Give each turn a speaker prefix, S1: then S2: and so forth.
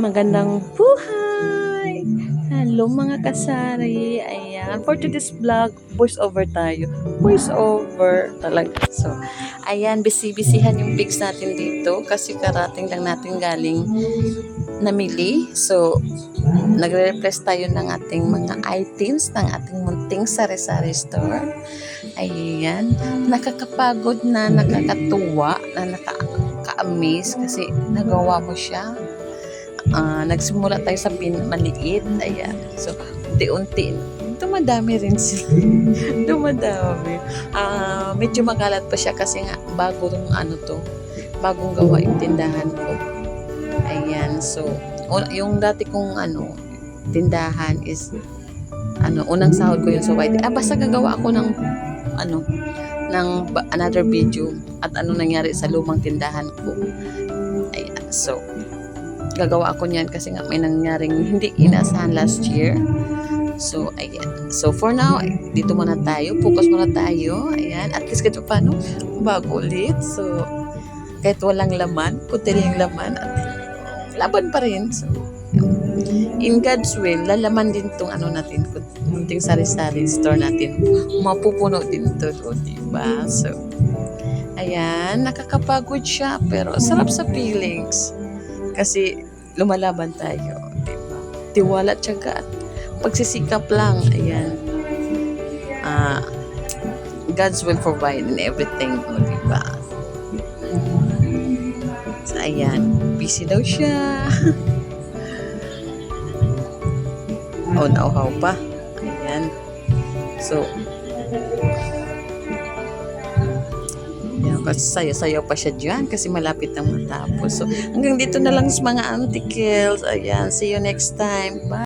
S1: Magandang buhay! Hello mga kasari! Ayan, for today's vlog, voice over tayo. Voice over talaga. So, ayan, busy-busyhan yung pics natin dito kasi karating lang natin galing namili. So, nagre-replace tayo ng ating mga items ng ating munting sari-sari store. Ayan, nakakapagod na, nakakatuwa, na nakaka-amaze kasi nagawa mo siya Ah, nagsimula tayo sa pin maliit. Ayan. So, unti-unti. Dumadami rin sila. Dumadami. Ah, medyo magalat pa siya kasi nga bago tong ano to. Bagong gawa yung tindahan ko. Ayan. So, un- yung dati kong ano, tindahan is ano, unang sahod ko yung sa white. Ah, basta gagawa ako ng ano, ng another video at ano nangyari sa lumang tindahan ko. Ayan. So, gagawa ako niyan kasi nga may nangyaring hindi inaasahan last year. So, ayan. So, for now, dito muna tayo. Focus muna tayo. Ayan. At least kahit paano, bago ulit. So, kahit walang laman, puti yung laman. At laban pa rin. So, in God's will, lalaman din tong ano natin, munting sari-sari store natin. Mapupuno din to, o, diba? So, ayan. Nakakapagod siya, pero sarap sa feelings kasi lumalaban tayo. Diba? Tiwala, tiyaga at pagsisikap lang. Ayan. Ah, God's will provide in everything. O, diba? So, ayan. Busy daw siya. oh, nauhaw pa. Ayan. So, Sayo-sayo pa siya dyan kasi malapit na matapos. So, hanggang dito na lang sa mga antikills. Ayan, see you next time. Bye!